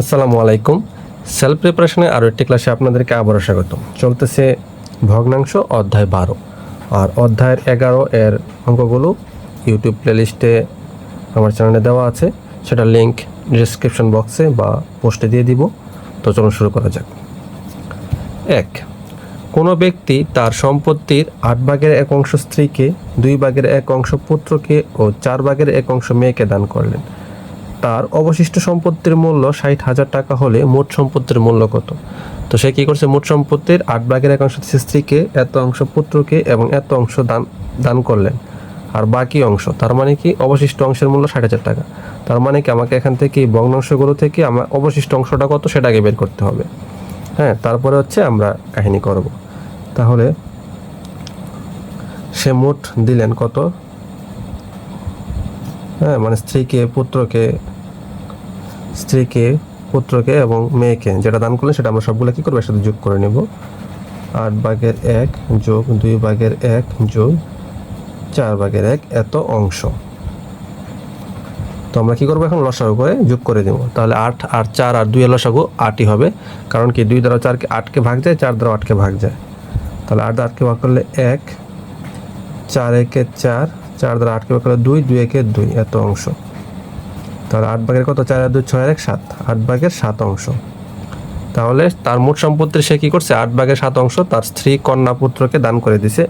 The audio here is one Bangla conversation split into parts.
আসসালামু আলাইকুম। সেলফ প্রিপারেশনে আরও একটি ক্লাসে আপনাদেরকে আবারও স্বাগত চলতেছে ভগ্নাংশ অধ্যায় বারো। আর অধ্যায়ের এগারো এর অঙ্কগুলো ইউটিউব প্লেলিস্টে আমার চ্যানেলে দেওয়া আছে। সেটা লিঙ্ক ডিসক্রিপশন বক্সে বা পোস্টে দিয়ে দিব। তো চলুন শুরু করা যাক। এক, কোনো ব্যক্তি তার সম্পত্তির আট ভাগের এক অংশ স্ত্রীকে, দুই ভাগের এক অংশ পুত্রকে ও চার ভাগের এক অংশ মেয়েকে দান করলেন। তার অবশিষ্ট সম্পত্তির মূল্য ষাট হাজার টাকা হলে মোট সম্পত্তির মূল্য কত? তো সে কী করছে? মোট সম্পত্তির আট ভাগের এক অংশ স্ত্রীকে, এত অংশ পুত্রকে এবং এত অংশ দান দান করলেন। আর বাকি অংশ, তার মানে কি অবশিষ্ট অংশের মূল্য ষাট হাজার টাকা। তার মানে কি আমাকে এখান থেকে এই ভগ্নাংশগুলো থেকে আমার অবশিষ্ট অংশটা কত সেটাকে বের করতে হবে। হ্যাঁ তারপরে হচ্ছে আমরা কাহিনী করব। তাহলে সে মোট দিলেন কত? হ্যাঁ মানে স্ত্রীকে, পুত্রকে স্ত্রীকে, পুত্রকে এবং মেয়েকে যেটা দান করলেন সেটা আমরা সবগুলো কী করব, একসাথে যোগ করে নেব। আট ভাগের এক যোগ দুই ভাগের এক যোগ চার ভাগের এক এত অংশ। তো আমরা কী করব এখন? লসাগু করে যোগ করে দেবো। তাহলে আট আর চার আর দুই লসাগু আটই হবে। কারণ কি? দুই দ্বারা চারকে আটকে ভাগ যায়, চার দ্বারা আটকে ভাগ যায়। তাহলে আট দ্বারা আটকে ভাগ করলে এক, চার একে চার চার দ্বারা আটকে ভাগ করলে দুই দুই একে দুই, এত অংশ। তাহলে আট ভাগের কত? চার, দুই, ছয় এক, সাত। আট ভাগের সাত অংশ। তাহলে তার মোট সম্পত্তির সে কী করছে? আট ভাগের সাত অংশ তার স্ত্রী কন্যা পুত্রকে দান করে দিছে।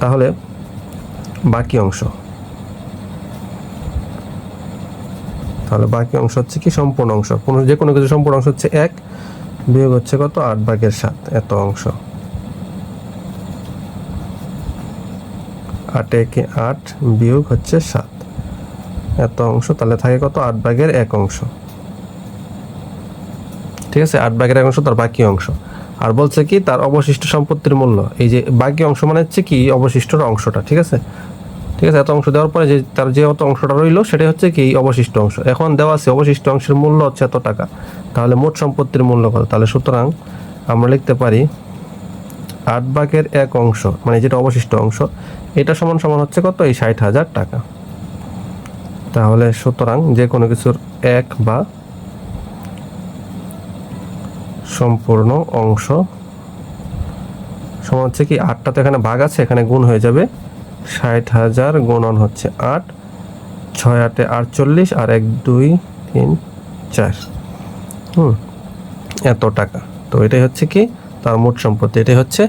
তাহলে বাকি অংশ। তাহলে বাকি অংশ হচ্ছে কি? সম্পূর্ণ অংশ। কোনো, যে কোনো কিছু সম্পূর্ণ অংশ হচ্ছে এক। বিয়োগ হচ্ছে কত? আট ভাগের সাত। এত অংশ। আট একে আট বিয়োগ হচ্ছে সাত। এত অংশ, তাহলে থাকে কত? আট ভাগের এক অংশ। ঠিক আছে? আট ভাগের এক অংশ, তার বাকি অংশ। আর বলছে কি, তার অবশিষ্ট সম্পত্তির মূল্য। এই যে বাকি অংশ মানে হচ্ছে কি অবশিষ্টর অংশটা, ঠিক আছে? ঠিক আছে, এত অংশ দেওয়ার পরে যে তার যে অত অংশটা রইল, সেটাই হচ্ছে কি অবশিষ্ট অংশ। এখন দেওয়া আছে, অবশিষ্ট অংশের মূল্য হচ্ছে এত টাকা। তাহলে মোট সম্পত্তির মূল্য কত? তাহলে সুতরাং আমরা লিখতে পারি, আট ভাগের এক অংশ মানে যেটা অবশিষ্ট অংশ, এটা সমান সমান হচ্ছে কত? এই ষাট হাজার টাকা। তাহলে সুতরাং যে কোনো কিছুর এক বা সম্পূর্ণ অংশ সমান হচ্ছে কি আটটা, তো এখানে ভাগ আছে, এখানে গুণ হয়ে যাবে ষাট হাজার গুণন হচ্ছে আট, ছয় আটে আটচল্লিশ, আর এক, দুই, তিন, চার। হুম, এত টাকা। তো এটাই হচ্ছে কি তার মোট সম্পত্তি, এটাই হচ্ছে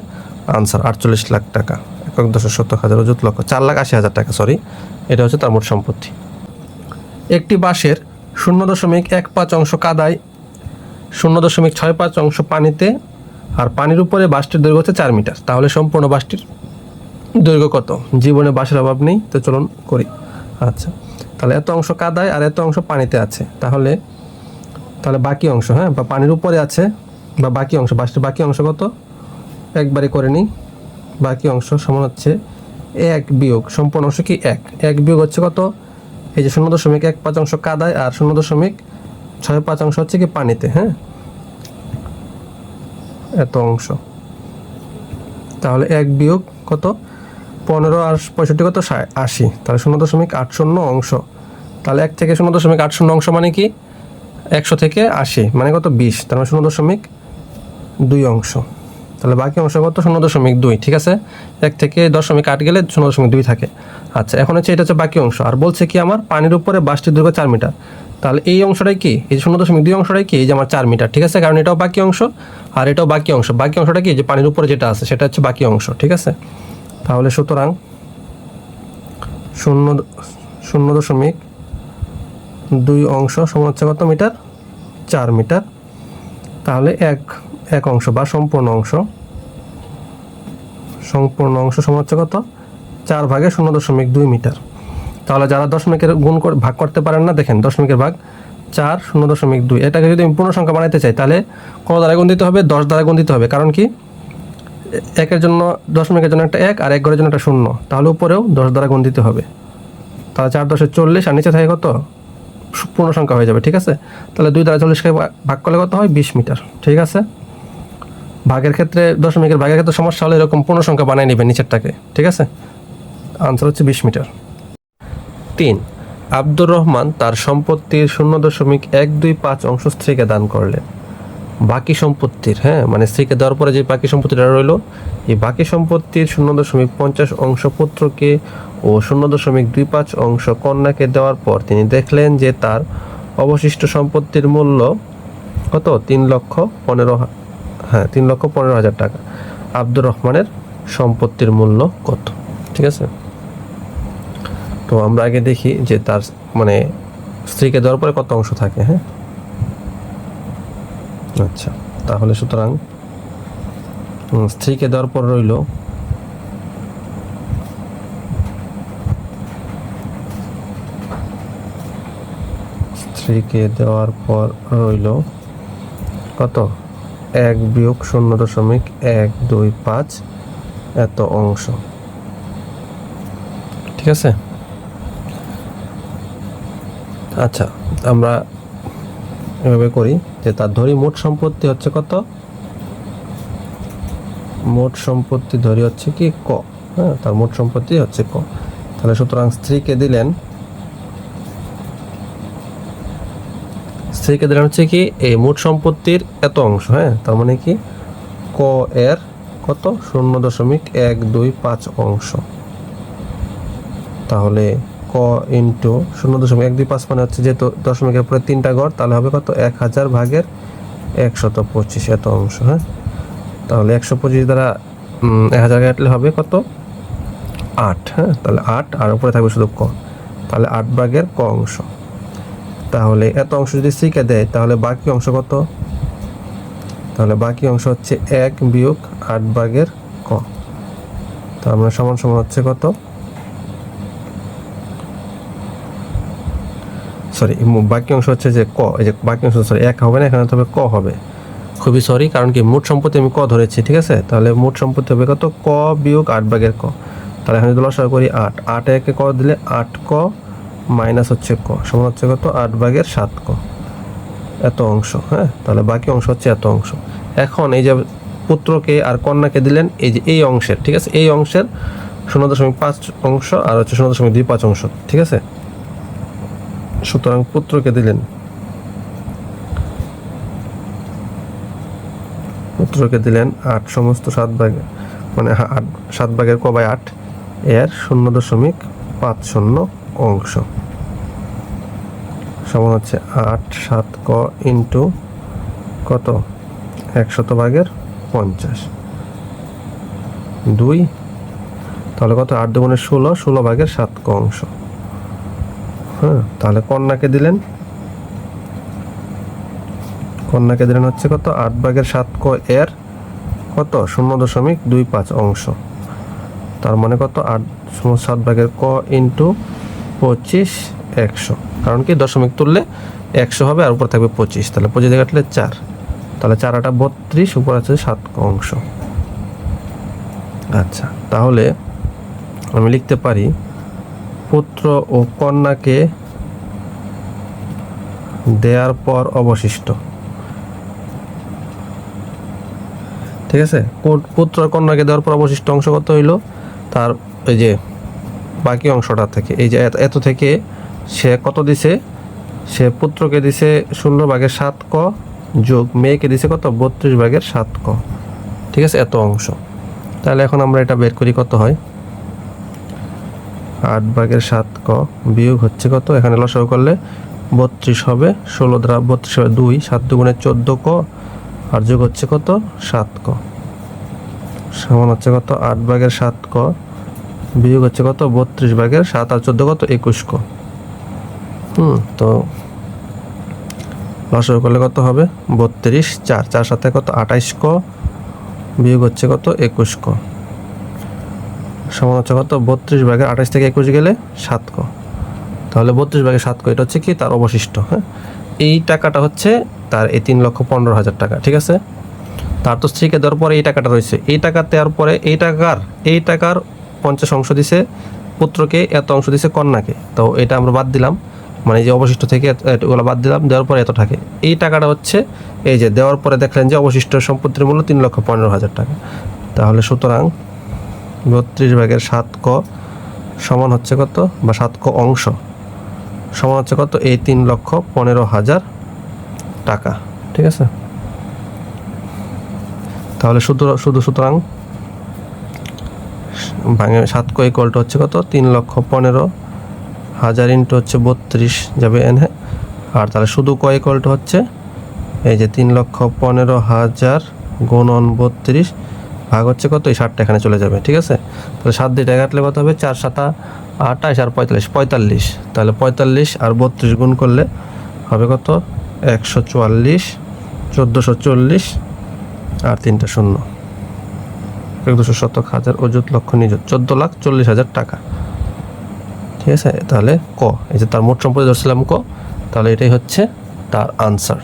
আনসার, আটচল্লিশ লাখ টাকা, একক দশ সত্তর হাজার অযুত লক্ষ, চার লাখ আশি হাজার টাকা সরি এটা হচ্ছে তার মোট সম্পত্তি। একটি বাঁশের শূন্য দশমিক এক পাঁচ অংশ কাদায়, শূন্য দশমিক ছয় পাঁচ অংশ পানিতে আর পানির উপরে বাঁশটির দৈর্ঘ্য হচ্ছে চার মিটার। তাহলে সম্পূর্ণ বাঁশটির দৈর্ঘ্য কত? জীবনে বাসের অভাব নেই, তো চলুন করি। আচ্ছা তাহলে এত অংশ কাদায় আর এত অংশ পানিতে আছে। তাহলে তাহলে বাকি অংশ হ্যাঁ বা পানির উপরে আছে, বা বাকি অংশ, বাঁশটির বাকি অংশ কত? একবারে করে নিই। বাকি অংশ সমান হচ্ছে এক বিয়োগ, সম্পূর্ণ অংশ কি এক? এক বিয়োগ হচ্ছে কত? এই যে শূন্য দশমিক এক পাঁচ অংশ কাদায় আর শূন্য দশমিক ছয় পাঁচ অংশ হচ্ছে কি পানিতে হ্যাঁ? এত অংশ। তাহলে এক বিয়োগ কত? পনেরো আর পঁয়ষট্টি কত? আশি। তাহলে শূন্য দশমিক আট শূন্য অংশ। তাহলে এক থেকে শূন্য দশমিক আট শূন্য অংশ মানে কি? একশো থেকে আশি মানে কত? বিশ। তার মানে শূন্য দশমিক দুই অংশ। তাহলে বাকি অংশ কত? শূন্য দশমিক দুই, ঠিক আছে? এক থেকে দশমিক আট গেলে শূন্য দশমিক দুই থাকে। আচ্ছা এখন হচ্ছে এটা হচ্ছে বাকি অংশ। আর বলছে কি আমার পানির উপরে বাসটির দৈর্ঘ্য চার মিটার। তাহলে এই অংশটাই কি? এই শূন্য দশমিক দুই অংশটাই কি? এই যে আমার চার মিটার, ঠিক আছে? কারণ এটাও বাকি অংশ, আর এটাও বাকি অংশ। বাকি অংশটা কি? যে পানির উপরে যেটা আছে, সেটা হচ্ছে বাকি অংশ, ঠিক আছে? তাহলে সুতরাং শূন্য শূন্য দশমিক দুই অংশ সমান হচ্ছে কত মিটার? চার মিটার। তাহলে এক এক অংশ বা সম্পূর্ণ অংশ সম্পূর্ণ অংশ সমান কত? চার ভাগে শূন্য দশমিক দুই মিটার। তাহলে যারা দশমিকের গুণ করে ভাগ করতে পারেন না, দেখেন দশমিকের ভাগ চার, শূন্য দশমিক দুই। এটাকে যদি আমি পূর্ণ সংখ্যা বানাইতে চাই, তাহলে কোনো দ্বারা গুণ দিতে হবে? দশ দ্বারা গুণ দিতে হবে। কারণ কি? একের জন্য দশমিকের জন্য একটা এক আর এক ঘরের জন্য একটা শূন্য। তাহলে উপরেও দশ দ্বারা গুণ দিতে হবে। তাহলে চার দশে চল্লিশ আর নিচে থাকে কত? পূর্ণ সংখ্যা হয়ে যাবে, ঠিক আছে? তাহলে দুই দ্বারা চল্লিশকে ভাগ করলে কত হয়? বিশ মিটার। ঠিক আছে? ভাগের ক্ষেত্রে, দশমিকের ভাগের ক্ষেত্রে সমস্যা হলে এরকম পূর্ণ সংখ্যা বানিয়ে নেবেন নিচেরটাকে, ঠিক আছে? আনসার হচ্ছে বিশ মিটার। তিন, আব্দুর রহমান তার সম্পত্তির শূন্য দশমিক এক দুই পাঁচ অংশ স্ত্রীকে দান করলেন। বাকি সম্পত্তির হ্যাঁ মানে স্ত্রীকে দেওয়ার পরে যে বাকি সম্পত্তিটা রইল, এই বাকি সম্পত্তির শূন্য দশমিক পঞ্চাশ অংশ পুত্রকে ও শূন্য দশমিক দুই পাঁচ অংশ কন্যাকে দেওয়ার পর তিনি দেখলেন যে তার অবশিষ্ট সম্পত্তির মূল্য কত? তিন লক্ষ পনেরো হ্যাঁ তিন লক্ষ পনেরো হাজার টাকা। আব্দুর রহমানের সম্পত্তির মূল্য কত? ঠিক আছে? তো আমরা আগে দেখি যে তার মানে স্ত্রীকে দেওয়ার পরে কত অংশ থাকে হ্যাঁ? আচ্ছা তাহলে সুতরাং স্ত্রীকে দেওয়ার পর রইল স্ত্রীকে দেওয়ার পর রইল কত? এক বিয়োগ শূন্য দশমিক এক দুই পাঁচ এত অংশ। ঠিক আছে? আচ্ছা আমরা এভাবে করি যে তার ধরি মোট সম্পত্তি হচ্ছে কত? মোট সম্পত্তি ধরি হচ্ছে কি ক? হ্যাঁ তার মোট সম্পত্তি হচ্ছে ক। তাহলে সুতরাং স্ত্রীকে দিলেন স্ত্রীকে দিলেন হচ্ছে কি? এই মোট সম্পত্তির এত অংশ হ্যাঁ? তার মানে কি? ক এর কত? শূন্য দশমিক এক দুই পাঁচ অংশ। তাহলে ক ইন্টু শূন্য দশমিক এক দুই পাঁচ মানে হচ্ছে যেহেতু দশমিকের পরে তিনটা ঘর তাহলে হবে কত? এক হাজার ভাগের একশত পঁচিশ এত অংশ হ্যাঁ? তাহলে একশো পঁচিশ দ্বারা এক হাজার কাটলে হবে কত? আট হ্যাঁ? তাহলে আট, আর উপরে থাকবে শুধু ক। তাহলে আট ভাগের ক অংশ। তাহলে এত অংশ যদি সিকে দেয়, তাহলে বাকি অংশ কত? তাহলে বাকি অংশ হচ্ছে এক বিয়োগ আট ভাগের ক। তো আমরা সমান সমান হচ্ছে কত? সরি বাকি অংশ হচ্ছে যে ক। এই যে বাকি অংশ সরি এক হবে না, এখানে তবে ক হবে। খুবই সরি কারণ কি মোট সম্পত্তি আমি ক ধরেছি, ঠিক আছে? তাহলে মোট সম্পত্তি হবে কত? ক বিয়োগ আট ভাগের ক। তাহলে এখানে যদি লসাগু করি আট আট একে ক দিলে আট ক মাইনাস হচ্ছে ক, সমান হচ্ছে কত? আট ভাগের সাত ক। এত অংশ হ্যাঁ? তাহলে বাকি অংশ হচ্ছে এত অংশ। এখন এই যে পুত্রকে আর কন্যাকে দিলেন, এই যে এই অংশের, ঠিক আছে? এই অংশের শূন্য দশমিক পাঁচ অংশ আর হচ্ছে শূন্য দশমিক দুই পাঁচ অংশ, ঠিক আছে? সুতরাং পুত্রকে দিলেন। পুত্রকে দিলেন আট, সমস্ত সাত ভাগে মানে আট, সাত ভাগের ক বাই আট, এর শূন্য দশমিক পাঁচ শূন্য। অংশ। সমান হচ্ছে আট সাত ক ইন্টু কত? একশত ভাগের পঞ্চাশ। দুই, তাহলে কত? আট দুগুণে ষোলো ষোলো ভাগের সাত ক অংশ। হ্যাঁ তাহলে কন্যাকে দিলেন। কন্যাকে দিলেন হচ্ছে কত? আট ভাগের সাত ক এর কত? শূন্য দশমিক দুই পাঁচ অংশ। তার মানে কত? আট সাত ভাগের ক ইন্টু পঁচিশ, একশো। কারণ কি? দশমিক তুললে একশো হবে আর উপর থাকবে পঁচিশ। তাহলে পঁচিশ কাটলে চার। তাহলে চার আটা বত্রিশ, উপর আছে সাত অংশ। আচ্ছা তাহলে আমি লিখতে পারি, পুত্র ও কন্যাকে দেওয়ার পর অবশিষ্ট। ঠিক আছে? পুত্র কন্যাকে দেওয়ার পর অবশিষ্ট অংশ কত হইল? তার এই যে বাকি অংশটা থেকে। এই যে এত- থেকে সে কত দিছে? সে পুত্রকে দিছে শূন্য ভাগের সাত ক যোগ মেয়েকে দিছে কত? বত্রিশ ভাগের সাত ক। ঠিক আছে? এত অংশ। তাহলে এখন আমরা এটা বের করি কত হয়? আট ভাগের সাত ক বিয়োগ হচ্ছে কত? এখানে লসাগু করলে বত্রিশ হবে, ষোলো দ্বারা বত্রিশ হবে দুই, সাত দুগুণে চোদ্দ ক, আর যোগ হচ্ছে কত? সাত ক। সমান হচ্ছে কত? আট ভাগের সাত ক বিয়োগ হচ্ছে কত? বত্রিশ ভাগের সাত আর চোদ্দ কত? একুশ ক। হুম, তো লসাগু করলে কত হবে? বত্রিশ, চার চার সাথে কত? আঠাইশ ক। বিয়োগ হচ্ছে কত? একুশ ক। সমান হচ্ছে কত? বত্রিশ ভাগের আঠাশ থেকে একুশ গেলে সাত ক। তাহলে বত্রিশ ভাগের সাত ক, এটা হচ্ছে কি? তার অবশিষ্ট হ্যাঁ? এই টাকাটা হচ্ছে তার এই তিন লক্ষ পনেরো হাজার টাকা, ঠিক আছে? তার তো স্ত্রীকে দেওয়ার পরে এই টাকাটা রয়েছে। এই টাকা দেওয়ার পরে এই টাকার এই টাকার পঞ্চাশ অংশ দিছে পুত্রকে, এত অংশ দিছে কন্যাকে। তো এটা আমরা বাদ দিলাম। মানে যে অবশিষ্ট থেকে এত- এতগুলো বাদ দিলাম, দেওয়ার পরে এত থাকে। এই টাকাটা হচ্ছে এই যে দেওয়ার পরে দেখলেন যে অবশিষ্ট সম্পত্তির মূল্য তিন লক্ষ পনেরো হাজার টাকা। তাহলে সুতরাং বত্রিশ ভাগের সাত ক সমান হচ্ছে কত? বা সাত ক অংশ সমান হচ্ছে কত? এই তিন লক্ষ পনেরো হাজার টাকা। ঠিক আছে? তাহলে শুধু শুধু সুতরাং ভাঙে, সাত কয় ইকুয়ালটা হচ্ছে কত? তিন লক্ষ পনেরো হাজার ইন্টু হচ্ছে বত্রিশ যাবে এনে আর তাহলে শুধু কয় ইকুয়ালটা হচ্ছে, এই যে তিন লক্ষ পনেরো হাজার গুণন বত্রিশ ভাগ হচ্ছে কত? এই ষাটটা এখানে চলে যাবে, ঠিক আছে? তাহলে সাত দিয়ে কাটলে কত হবে? চার সাতা আঠাশ আর পঁয়তাল্লিশ পঁয়তাল্লিশ। তাহলে পঁয়তাল্লিশ আর বত্রিশ গুণ করলে হবে কত? একশো চুয়াল্লিশ, চোদ্দোশো চল্লিশ আর তিনটা শূন্য। চোদ্দোশো শতক হাজার অযুত লক্ষ নিযুত, চোদ্দ লাখ চল্লিশ হাজার টাকা। ঠিক আছে? তাহলে ক? এই যে তার মোট সম্পত্তি ধরছিলাম ক, তাহলে এটাই হচ্ছে তার আনসার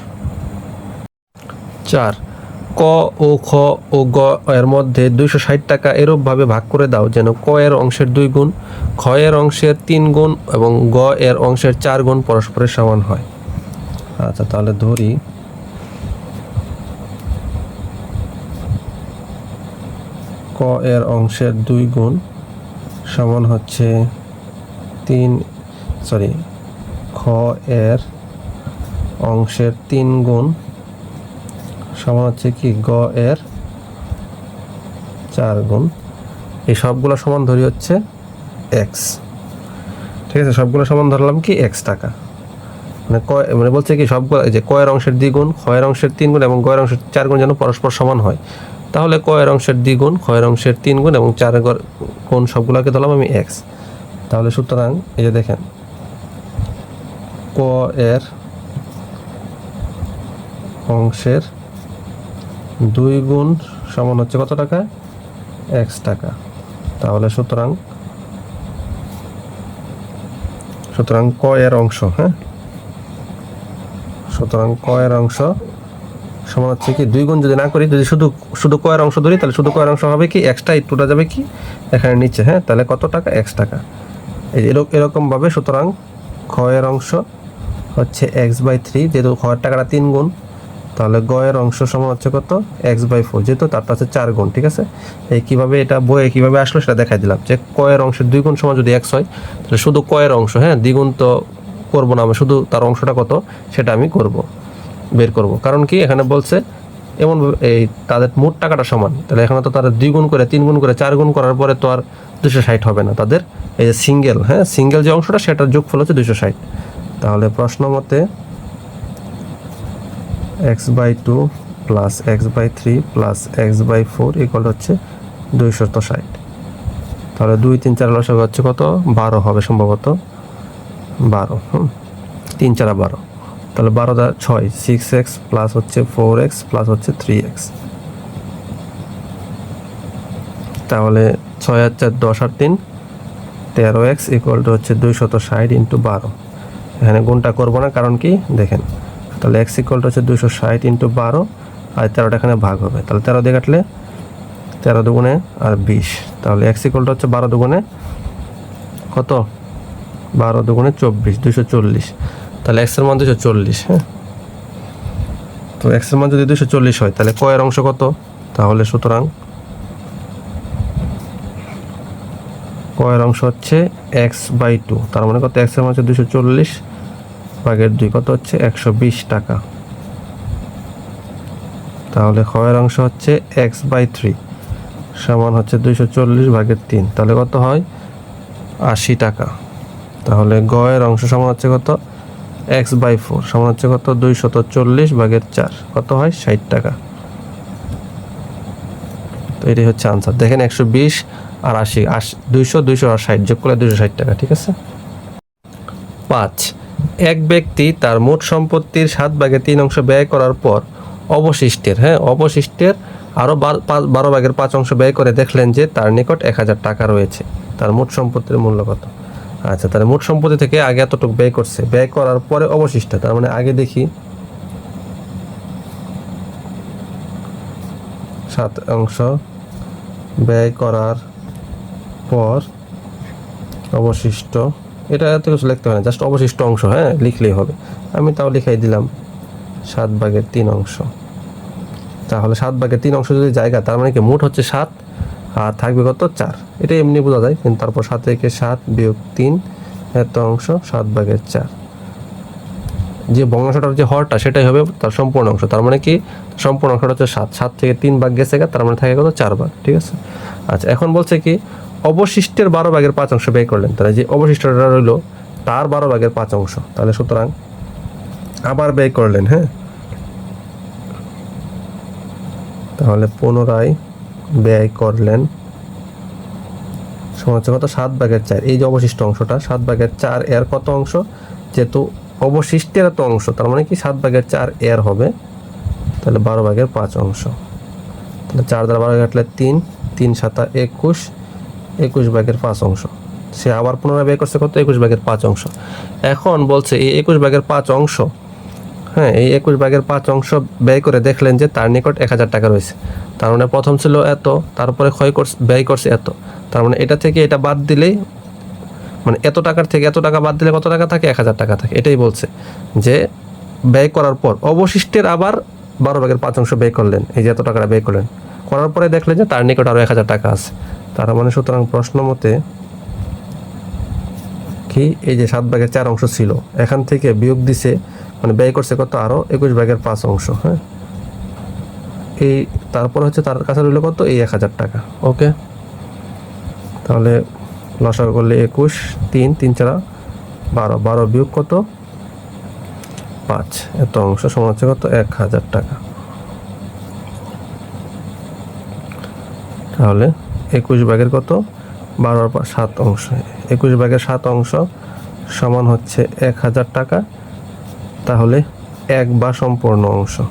চার, ক ও খ ও গ এর মধ্যে দুইশো ষাট টাকা এরূপভাবে ভাগ করে দাও যেন ক এর অংশের দুই গুণ, খ এর অংশের তিন গুণ এবং গ এর অংশের চার গুণ পরস্পরের সমান হয়। আচ্ছা তাহলে ধরি ক এর অংশের দুই গুণ সমান হচ্ছে তিন সরি খ এর অংশের তিন গুণ সমান হচ্ছে কি? গ এর চার গুণ। এই সবগুলো সমান ধরি হচ্ছে এক্স ঠিক আছে? সবগুলো সমান ধরলাম কি? এক্স টাকা। মানে কয় মানে বলছে কি সবগুলো যে কয়ের অংশের দ্বিগুণ ক্ষয়ের অংশের তিন গুণ এবং গয়ের অংশের চার গুণ যেন পরস্পর সমান হয়। তাহলে কয়ের অংশের দ্বিগুণ ক্ষয়ের অংশের তিন গুণ এবং চার গুণ সবগুলোকে ধরলাম আমি এক্স তাহলে সুতরাং এই যে দেখেন ক এর অংশের দুই গুণ সমান হচ্ছে কত টাকা? এক্স টাকা। তাহলে সুতরাং সুতরাং ক এর অংশ হ্যাঁ? সুতরাং ক এর অংশ সমান হচ্ছে কি? দুই গুণ যদি না করি, যদি শুধু শুধু কয়ের অংশ ধরি, তাহলে শুধু ক এর অংশ হবে কি? এক্সটা একটুটা যাবে কি? এখানে নিচে হ্যাঁ? তাহলে কত টাকা? এক্স টাকা। এই এরকমভাবে সুতরাং এর অংশ হচ্ছে এক্স বাই থ্রি যেহেতু এর টাকাটা তিন গুণ, তাহলে গ এর অংশ সমান হচ্ছে কত? এক্স বাই ফোর যেহেতু তারটা হচ্ছে চার গুণ, ঠিক আছে? এই কীভাবে এটা বইয়ে কীভাবে আসলো সেটা দেখাই দিলাম, যে ক এর অংশের দুই গুণ সমান যদি এক্স হয়, তাহলে শুধু কয়ের অংশ হ্যাঁ? দ্বিগুণ তো করব না আমি শুধু তার অংশটা কত? সেটা আমি করব। বের করব। কারণ কি? এখানে বলছে, এমন এই তাদের মোট টাকাটা সমান। তাহলে এখানে তো তারা গুণ করে, তিন গুণ করে, চার গুণ করার পরে তো আর দুশো ষাট হবে না তাদের। এই যে সিঙ্গেল হ্যাঁ? সিঙ্গেল যে অংশটা, সেটার যোগফল হচ্ছে দুশো ষাট। তাহলে প্রশ্ন মতে X by two plus X by three plus X by four equal হচ্ছে দুইশত ষাট। তাহলে দুই তিন চার লসক হচ্ছে কত? বারো হবে সম্ভবত। বারো, হুম? তিন চারা বারো। তাহলে বারো দা ছয় সিক্স এক্স প্লাস হচ্ছে ফোর এক্স প্লাস হচ্ছে থ্রি এক্স তাহলে ছয় আর চার, দশ আর তিন, তেরো এক্স ইকুয়াল টু হচ্ছে দুইশত ষাট ইন্টু বারো। এখানে গুণটা করব না, কারণ কি? দেখেন, তাহলে এক্স ইকুয়াল টু হচ্ছে দুইশো ষাট ইন্টু বারো, আর তেরোটা এখানে ভাগ হবে। তাহলে তেরো দিয়ে কাটলে তেরো দুগুণে আর বিশ। তাহলে এক্স ইকুয়াল টু হচ্ছে বারো দুগুণে কত? বারো দুগুণে চব্বিশ দুশো চল্লিশ। তাহলে এক্সের মান দুশো চল্লিশ হ্যাঁ? তো এক্সের মান যদি দুশো চল্লিশ হয়, তাহলে কয়ের অংশ কত? তাহলে সুতরাং কয়ের অংশ হচ্ছে এক্স বাই টু তার মানে কত? এক্সের মান হচ্ছে দুশো চল্লিশ ভাগের দুই কত হচ্ছে? একশো বিশ টাকা। তাহলে ক্ষয়ের অংশ হচ্ছে এক্স বাই থ্রি সমান হচ্ছে দুইশো চল্লিশ ভাগের তিন, তাহলে কত হয়? আশি টাকা। তাহলে গয়ের অংশ সমান হচ্ছে কত? এক্স বাই ফোর সমান হচ্ছে কত? দুইশত চল্লিশ ভাগের চার। কত হয়? ষাট টাকা। তো এটাই হচ্ছে আনসার দেখেন একশো বিশ আর আশি। আশি দুইশো দুইশো আর ষাট। যোগ করলে দুইশো ষাট টাকা, ঠিক আছে? পাঁচ। এক ব্যক্তি তার মোট সম্পত্তির সাত ভাগে তিন অংশ ব্যয় করার পর অবশিষ্টের হ্যাঁ অবশিষ্টের আরও বারো ভাগের পাঁচ অংশ ব্যয় করে দেখলেন যে তার নিকট এক হাজার টাকা রয়েছে। তার মোট সম্পত্তির মূল্য কত? আচ্ছা তাহলে মোট সম্পত্তি থেকে আগে এতটুকু ব্যয় করছে। ব্যয় করার পরে অবশিষ্ট, তার মানে আগে দেখি। সাত অংশ ব্যয় করার পর অবশিষ্ট। এটা এত কিছু লিখতে হয় না, জাস্ট অবশিষ্ট অংশ হ্যাঁ লিখলেই হবে। আমি তাও লিখাই দিলাম সাত ভাগের তিন অংশ। তাহলে সাত ভাগের তিন অংশ যদি জায়গা, তার মানে কি মোট হচ্ছে সাত? আর থাকবে কত? চার। এটা এমনি বোঝা যায়, কিন্তু তারপর সাত থেকে সাত বিয়োগ তিন, এত অংশ, সাত ভাগের চার। যে ভগ্নাংশটার যে হরটা, সেটাই হবে তার সম্পূর্ণ অংশ। তার মানে কি? সম্পূর্ণ অংশটা হচ্ছে সাত। সাত থেকে তিন ভাগ গেছে তার মানে থাকে কত? চার ভাগ, ঠিক আছে? আচ্ছা এখন বলছে কি, অবশিষ্টের বারো ভাগের পাঁচ অংশ ব্যয় করলেন। তাহলে যে অবশিষ্টটা রইল, তার বারো ভাগের পাঁচ অংশ। তাহলে সুতরাং আবার ব্যয় করলেন হ্যাঁ? তাহলে পুনরায় ব্যয় করলেন সমান হচ্ছে কত? সাত ভাগের চার। এই যে অবশিষ্ট অংশটা, সাত ভাগের চার এর কত অংশ? যেহেতু অবশিষ্টের এত অংশ, তার মানে কি সাত ভাগের চার এর হবে, তাহলে বারো ভাগের পাঁচ অংশ। তাহলে চার দ্বারা বারো কাটলে তিন তিন সাতা একুশ একুশ ভাগের পাঁচ অংশ। সে আবার পুনরায় ব্যয় করছে কত? একুশ ভাগের পাঁচ অংশ। এখন বলছে এই একুশ ভাগের পাঁচ অংশ হ্যাঁ এই একুশ ভাগের পাঁচ অংশ ব্যয় করে দেখলেন যে তার নিকট এক হাজার টাকা রয়েছে। তার মানে প্রথম ছিল এত, তারপরে ক্ষয় করছে, ব্যয় করছে এত। তার মানে এটা থেকে এটা বাদ দিলেই মানে এত টাকার থেকে এত টাকা বাদ দিলে কত টাকা থাকে? এক হাজার টাকা থাকে। এটাই বলছে যে ব্যয় করার পর অবশিষ্টের আবার বারো ভাগের পাঁচ অংশ ব্যয় করলেন। এই যে এত টাকাটা ব্যয় করলেন। করার পরে দেখলেন যে তার নিকট আরও এক হাজার টাকা আছে। তার মানে সুতরাং প্রশ্ন মতে কি এই যে সাত ভাগের চার অংশ ছিল, এখান থেকে বিয়োগ দিছে মানে ব্যয় করছে কত? আরও একুশ ভাগের পাঁচ অংশ হ্যাঁ? এই তারপর হচ্ছে তার কাছে রইল কত? এই এক হাজার টাকা। ওকে? তাহলে লসাগু করলে একুশ, তিন তিন চারা বারো। বারো বিয়োগ কত? পাঁচ। এত অংশ সমান হচ্ছে কত? এক হাজার টাকা। তাহলে একুশ ভাগের কত? বারো সাত অংশ। একুশ ভাগের সাত অংশ সমান হচ্ছে এক হাজার টাকা। তাহলে এক বা সম্পূর্ণ অংশ।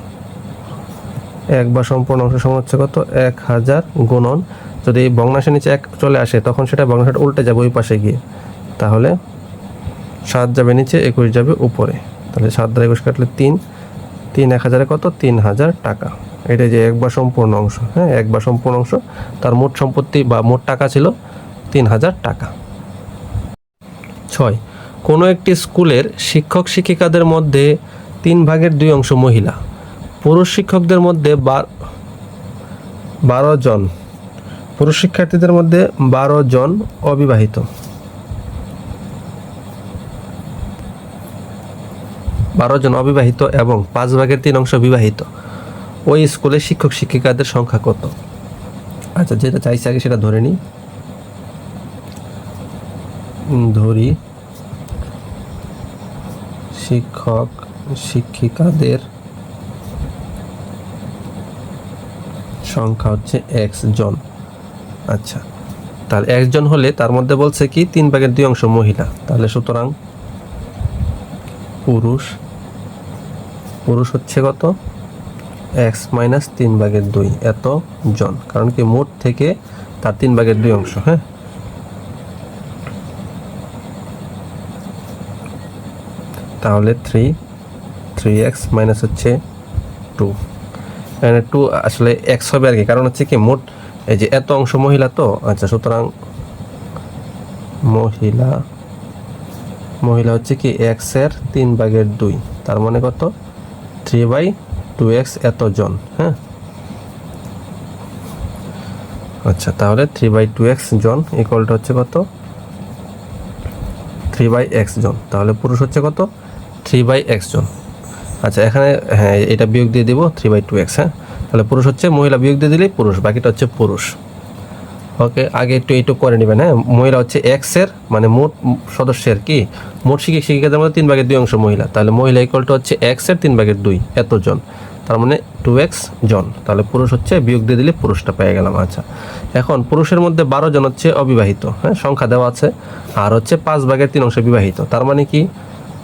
এক বা সম্পূর্ণ অংশ সমান হচ্ছে কত? এক হাজার গুণন। যদি ভগ্নাংশের নিচে এক চলে আসে, তখন সেটা ভগ্নাংশটা উল্টে যাবে ওই পাশে গিয়ে। তাহলে সাত যাবে নিচে, একুশ যাবে উপরে। তাহলে সাত দ্বারা একুশ কাটলে তিন। তিন এক হাজারে কত? তিন হাজার টাকা। এটা যে এক বা সম্পূর্ণ অংশ হ্যাঁ? এক বা সম্পূর্ণ অংশ। তার মোট সম্পত্তি বা মোট টাকা ছিল তিন হাজার টাকা। ছয়। কোনো একটি স্কুলের শিক্ষক শিক্ষিকাদের মধ্যে তিন ভাগের দুই অংশ মহিলা। পুরুষ শিক্ষকদের মধ্যে বার- জন। পুরুষ শিক্ষার্থীদের মধ্যে বারো জন অবিবাহিত। বারো জন অবিবাহিত এবং পাঁচ ভাগের তিন অংশ বিবাহিত। ওই স্কুলে শিক্ষক শিক্ষিকাদের সংখ্যা কত? আচ্ছা যেটা চাইছে আগে সেটা ধরে নিই। ধরি। শিক্ষক, শিক্ষিকাদের সংখ্যা হচ্ছে এক্স জন। আচ্ছা তাহলে একজন হলে তার মধ্যে বলছে কি, তিন ভাগের দুই অংশ মহিলা। তাহলে সুতরাং পুরুষ পুরুষ হচ্ছে কত? এক্স মাইনাস তিন ভাগের দুই, এত জন। কারণ কি মোট থেকে তার তিন ভাগের দুই অংশ হ্যাঁ? তাহলে থ্রি থ্রি এক্স মাইনাস হচ্ছে টু এখানে টু আসলে এক্স হবে আর কি, কারণ হচ্ছে কি মোট এই যে এত অংশ মহিলা তো আচ্ছা সুতরাং মহিলা মহিলা হচ্ছে কি এক্সের তিন ভাগের দুই, তার মানে কত? থ্রি বাই টু এক্স এত জন হ্যাঁ? আচ্ছা তাহলে থ্রি বাই টু এক্স জন ইকুয়ালটা হচ্ছে কত? থ্রি বাই এক্স জন, তাহলে পুরুষ হচ্ছে কত? থ্রি বাই এক্স জন। আচ্ছা এখানে হ্যাঁ এটা বিয়োগ দিয়ে দিব, থ্রি বাই টু এক্স হ্যাঁ। তাহলে পুরুষ হচ্ছে, মহিলা বিয়োগ দিয়ে দিলেই পুরুষ, বাকিটা হচ্ছে পুরুষ। ওকে, আগে একটু এইটুক করে নেবেন হ্যাঁ। মহিলা হচ্ছে এক্সের মানে মোট সদস্যের কি? মোট শিক্ষক শিক্ষিকাদের মধ্যে তিন ভাগের দুই অংশ মহিলা। তাহলে মহিলা ইকুয়ালটা হচ্ছে এক্সের তিন ভাগের দুই, এত জন। তার মানে টু এক্স জন। তাহলে পুরুষ হচ্ছে, বিয়োগ দিয়ে দিলে পুরুষটা পেয়ে গেলাম আচ্ছা। এখন পুরুষের মধ্যে বারো জন হচ্ছে অবিবাহিত হ্যাঁ সংখ্যা দেওয়া আছে। আর হচ্ছে পাঁচ ভাগের তিন অংশ বিবাহিত। তার মানে কি?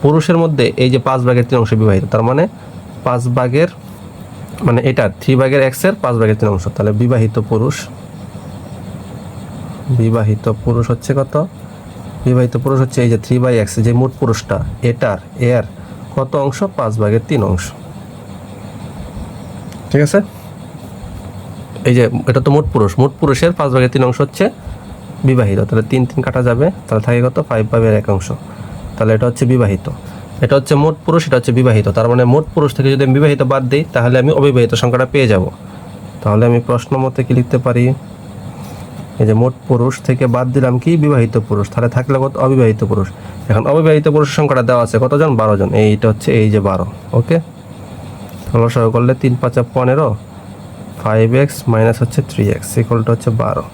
পুরুষের মধ্যে এই যে পাঁচ ভাগের তিন অংশ বিবাহিত, তার মানে পাঁচ ভাগের মানে এটা থ্রি ভাগের এক্সের পাঁচ ভাগের তিন অংশ, তাহলে বিবাহিত পুরুষ বিবাহিত পুরুষ হচ্ছে কত? বিবাহিত পুরুষ হচ্ছে এই যে থ্রি বাই এক্স, যে মোট পুরুষটা, এটার, এর কত অংশ? পাঁচ ভাগের তিন অংশ। ঠিক আছে? এই যে এটা তো মোট পুরুষ, মোট পুরুষের পাঁচ ভাগের তিন অংশ হচ্ছে বিবাহিত, তাহলে তিন তিন কাটা যাবে, তাহলে থাকে কত? ফাইভ ভাগের এক অংশ। তাহলে এটা হচ্ছে বিবাহিত। এটা হচ্ছে মোট পুরুষ, এটা হচ্ছে বিবাহিত। তার মানে মোট পুরুষ থেকে যদি আমি বিবাহিত বাদ দিই, তাহলে আমি অবিবাহিত সংখ্যাটা পেয়ে যাব। তাহলে আমি প্রশ্ন মতে কি লিখতে পারি? এই যে মোট পুরুষ থেকে বাদ দিলাম কি? বিবাহিত পুরুষ। তাহলে থাকলে কত? অবিবাহিত পুরুষ। এখন অবিবাহিত পুরুষের সংখ্যাটা দেওয়া আছে। কতজন? বারো জন। এইটা হচ্ছে, এই যে বারো। ওকে? লসাগু করলে তিন পাঁচা পনেরো ফাইভ এক্স মাইনাস হচ্ছে থ্রি এক্স ইকুয়ালটা হচ্ছে বারো।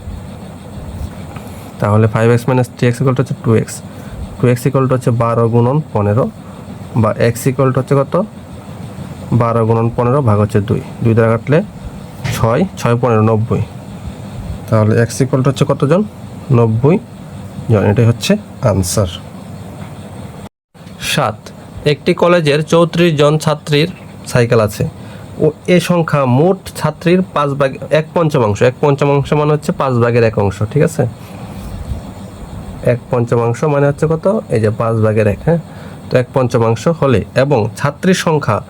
তাহলে five x minus three x হচ্ছে টু এক্স টু এক্স ইকুয়ালটা হচ্ছে বারো গুণন পনেরো বা এক্স ইকুয়ালটা হচ্ছে কত? বারো গুণন পনেরো ভাগ হচ্ছে দুই। দুই দ্বারা কাটলে ছয় ছয় পনেরো নব্বই। তাহলে এক্স ইকুয়ালটা হচ্ছে কতজন? নব্বই জন। এটাই হচ্ছে আনসার সাত। একটি কলেজের চৌত্রিশ জন ছাত্রীর সাইকেল আছে। ও এ সংখ্যা মোট ছাত্রীর পাঁচ ভাগ এক পঞ্চমাংশ। এক পঞ্চমাংশ মানে হচ্ছে পাঁচ ভাগের এক অংশ। ঠিক আছে? এক পঞ্চমাংশ মানে হচ্ছে কত? এই যে পাঁচ ভাগের এক হ্যাঁ? তো এক পঞ্চমাংশ হলে এবং ছাত্রীর সংখ্যা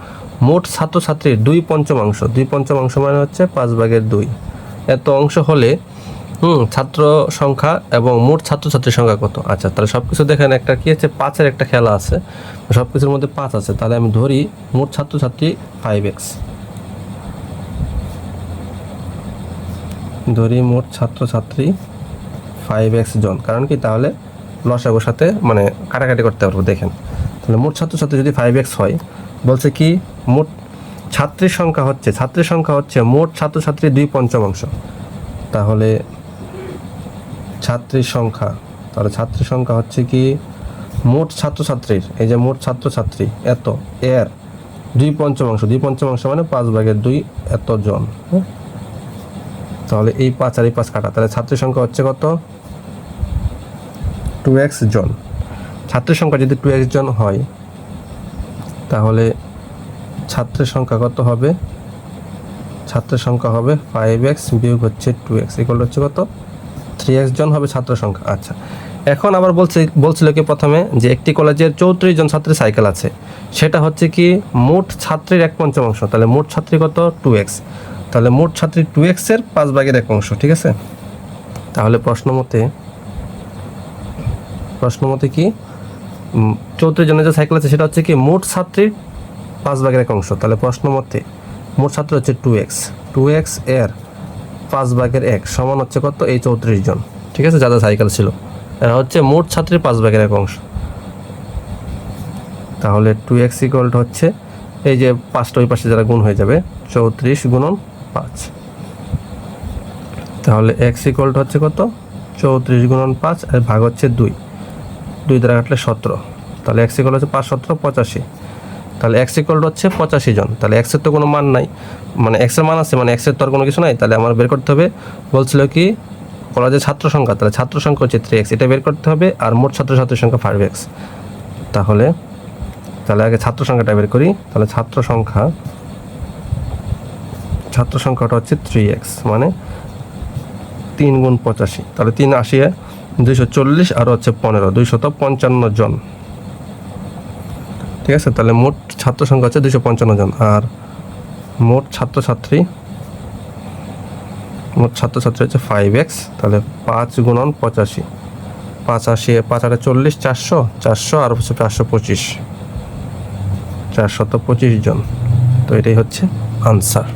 মোট ছাত্রছাত্রীর দুই পঞ্চমাংশ। দুই পঞ্চমাংশ মানে হচ্ছে পাঁচ ভাগের দুই। এত অংশ হলে, হুম, ছাত্র সংখ্যা এবং মোট ছাত্রছাত্রীর সংখ্যা কত? আচ্ছা তাহলে সব কিছু দেখেন একটা কী আছে? পাঁচের একটা খেলা আছে। সব কিছুর মধ্যে পাঁচ আছে। তাহলে আমি ধরি মোট ছাত্রছাত্রী ফাইভ এক্স ধরি মোট ছাত্রছাত্রী ফাইভ এক্স জন। কারণ কি? তাহলে লসাগুর সাথে মানে কাটাকাটি করতে পারব, দেখেন। তাহলে মোট ছাত্রছাত্রী যদি ফাইভ এক্স হয়, বলছে কি? মোট ছাত্রীর সংখ্যা হচ্ছে, ছাত্রীর সংখ্যা হচ্ছে মোট ছাত্রছাত্রী দুই পঞ্চমাংশ তাহলে ছাত্রীর সংখ্যা, তাহলে ছাত্রীর সংখ্যা হচ্ছে কি? মোট ছাত্রছাত্রীর, এই যে মোট ছাত্রছাত্রী, এত, এর দুই পঞ্চমাংশ দুই পঞ্চমাংশ মানে পাঁচ ভাগের দুই এত জন। হ্যাঁ? তাহলে এই পাঁচ আর এই পাঁচ কাটা। তাহলে ছাত্রীর সংখ্যা হচ্ছে কত? টু এক্স জন। ছাত্রের সংখ্যা যদি টু এক্স জন হয়, তাহলে ছাত্রের সংখ্যা কত হবে? ছাত্রের সংখ্যা হবে ফাইভ এক্স বিয়োগ হচ্ছে টু এক্স এগুলো হচ্ছে কত? থ্রি এক্স জন হবে ছাত্র সংখ্যা। আচ্ছা এখন আবার বলছে, বলছিল কি প্রথমে? যে একটি কলেজের চৌত্রিশ জন ছাত্রী সাইকেল আছে। সেটা হচ্ছে কি, মোট ছাত্রীর এক পঞ্চমাংশ তাহলে মোট ছাত্রী কত? টু এক্স তাহলে মোট ছাত্রী টু এক্সের পাঁচ ভাগের এক অংশ, ঠিক আছে? তাহলে প্রশ্ন মতে প্রশ্ন মতে কি? চৌত্রিশ জনের যে সাইকেল আছে, সেটা হচ্ছে কি মোট ছাত্রীর পাঁচ ভাগের এক অংশ। তাহলে প্রশ্ন মতে, মোট ছাত্র হচ্ছে টু এক্স টু এক্সের পাঁচ ভাগের এক সমান হচ্ছে কত? এই চৌত্রিশ জন। ঠিক আছে? যাদের সাইকেল ছিল। এরা হচ্ছে মোট ছাত্রীর পাঁচ ভাগের এক অংশ। তাহলে টু এক্স ইকুয়াল হচ্ছে, এই যে পাঁচটা ওই পাশে যারা গুণ হয়ে যাবে, চৌত্রিশ গুণন পাঁচ। তাহলে এক্স ইকুয়াল হচ্ছে কত? চৌত্রিশ গুণন পাঁচ আর ভাগ হচ্ছে দুই। দুই দ্বারা কাটলে সতেরো। তাহলে এক্স ইকুয়াল হচ্ছে পাঁচ, সতেরো, পঁচাশি। তাহলে এক্স ইকুয়াল হচ্ছে পঁচাশি জন। তাহলে এক্সের তো কোনো মান নাই। মানে এক্সের মান আছে মানে এক্সের তো আর কোনো কিছু নাই। তাহলে আমার বের করতে হবে, বলছিল কি? কলেজের ছাত্র সংখ্যা। তাহলে ছাত্র সংখ্যা হচ্ছে থ্রি এক্স এটা বের করতে হবে আর মোট ছাত্রছাত্রীর সংখ্যা ফাইভ এক্স তাহলে তাহলে আগে ছাত্র সংখ্যাটা বের করি। তাহলে ছাত্র সংখ্যা ছাত্র সংখ্যাটা হচ্ছে থ্রি এক্স মানে তিন গুণ পঁচাশি। তাহলে তিন আশি দুইশো চল্লিশ আর হচ্ছে পনেরো, দুইশত পঞ্চান্ন জন। ঠিক আছে? তাহলে মোট ছাত্র সংখ্যা হচ্ছে দুইশো পঞ্চান্ন জন। আর মোট ছাত্রছাত্রী মোট ছাত্রছাত্রী হচ্ছে ফাইভ এক্স তাহলে পাঁচ গুণন পঁচাশি। পাঁচ আশি পাঁচ আটে চল্লিশ, চারশো চারশো আর হচ্ছে চারশো পঁচিশ। চারশত পঁচিশ জন। তো এটাই হচ্ছে আনসার